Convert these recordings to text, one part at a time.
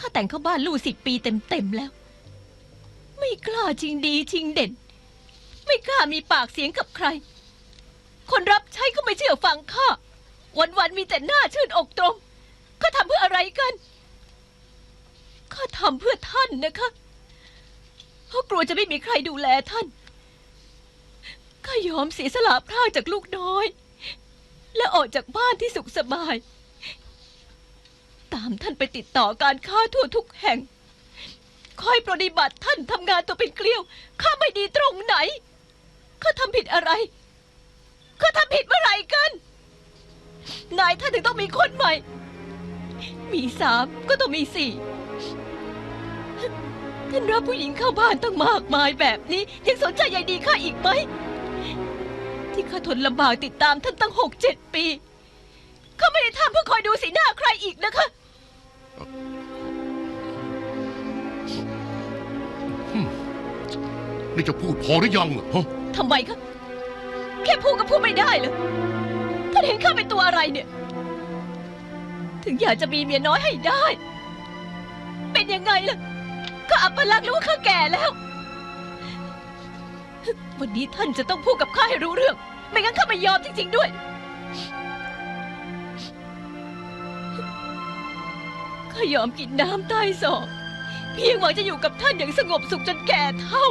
ข้าแต่งเข้าบ้านลู่สิบปีเต็มๆแล้ว ไม่กล้าชิงดีชิงเด่น ไม่กล้ามีปากเสียงกับใคร คนรับใช้ก็ไม่เชื่อฟังข้าวันๆมีแต่หน้าชื่นอกตรงข้าทำเพื่ออะไรกันข้าทำเพื่อท่านนะคะเพราะกลัวจะไม่มีใครดูแลท่านข้ายอมเสียสละพรากจากลูกน้อย และออกจากบ้านที่สุขสบาย ตามท่านไปติดต่อการค้าทั่วทุกแห่ง คอยปฏิบัติท่านทำงานตัวเป็นเกลียว ข้าไม่ดีตรงไหน ข้าทำผิดอะไรข้าทำผิดเมื่อไหร่กัน นายท่านถึงต้องมีคนใหม่ มีสามก็ต้องมีสี่ท่านรับผู้หญิงเข้าบ้านตั้งมากมายแบบนี้ยังสนใจใยดีข้าอีกไหม ที่ข้าทนลำบากติดตามท่านตั้งหกเจ็ดปีข้าไม่ได้ทำเพื่อคอยดูสีหน้าใครอีกนะคะ นี่จะพูดพอหรือยังเหรอฮะทำไมคะแค่พูดก็พูดไม่ได้เลยท่านเห็นข้าเป็นตัวอะไรเนี่ย ถึงอยากจะมีเมียน้อยให้ได้ เป็นยังไงล่ะข้าอัปลักษณ์รือว่าข้าแก่แล้ว วันนี้ท่านจะต้องพูดกับข้าให้รู้เรื่อง ไม่งั้นข้าไม่ยอมจริงๆด้วย ข้ายอมกินน้ำใต้ศอกเพียงหวังจะอยู่กับท่านอย่างสงบสุขจนแก่เท่า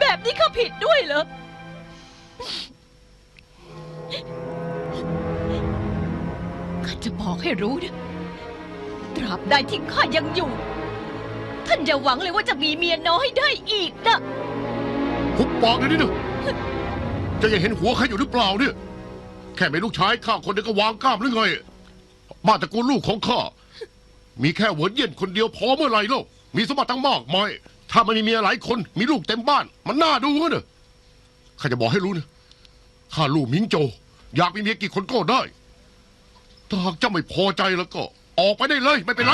แบบนี้ข้าผิดด้วยเหรอ ข้าจะบอกให้รู้นะ ตราบใดที่ข้ายังอยู่ ท่านอย่าหวังเลยว่าจะมีเมียน้อยได้อีกนะ หุบปากเลยนี่นะจะยังเห็นหัวใครอยู่หรือเปล่าเนี่ย แค่เป็นลูกชายข้าคนเดียวก็วางกล้ามหรือไง บ้านตระกูลลูกของข้า มีแค่เหวินเย็นคนเดียวพอเมื่อไหร่ล้วมีสมบัติตั้งมากมาย ถ้ามันมีเมียหลายคน มีลูกเต็มบ้าน มันน่าดูเนอะข้าจะบอกให้รู้นะข้าลูกมิงโจ อยากมีเมียกี่คนก็ได้ ถ้าหากเจ้าไม่พอใจแล้วก็ ออกไปได้เลย ไม่เป็นไร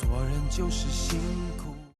做人就是辛苦。